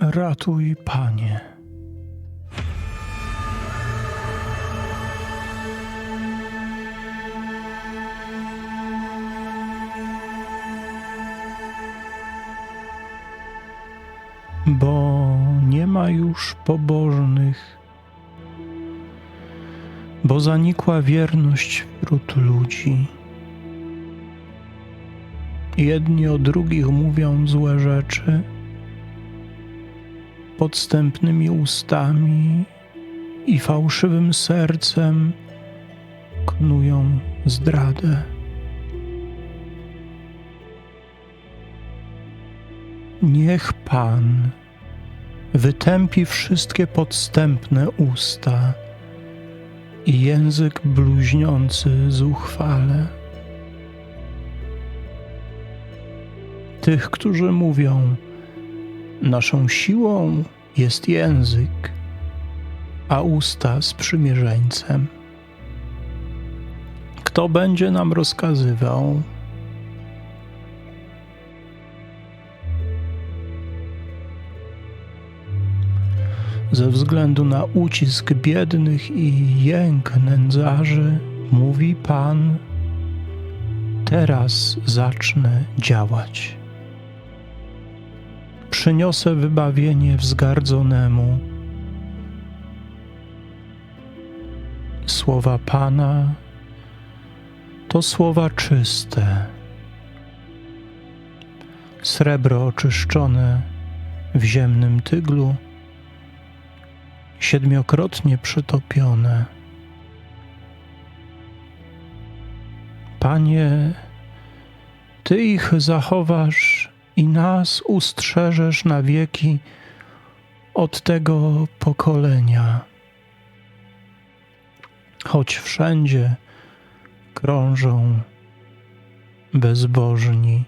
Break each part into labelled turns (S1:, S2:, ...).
S1: Ratuj, Panie. Bo nie ma już pobożnych, bo zanikła wierność wśród ludzi. Jedni o drugich mówią złe rzeczy, podstępnymi ustami i fałszywym sercem knują zdradę. Niech Pan wytępi wszystkie podstępne usta i język bluźniący zuchwale. Tych, którzy mówią, Naszą siłą jest język, a usta sprzymierzeńcem. Kto będzie nam rozkazywał? Ze względu na ucisk biednych i jęk nędzarzy, mówi Pan, teraz zacznę działać przyniosę wybawienie wzgardzonemu. Słowa Pana to słowa czyste, srebro oczyszczone w ziemnym tyglu, siedmiokrotnie przetopione. Panie, Ty ich zachowasz i nas ustrzeżesz na wieki od tego pokolenia. Choć wszędzie krążą bezbożni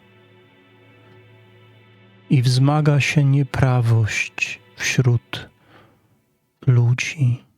S1: i wzmaga się nieprawość wśród ludzi.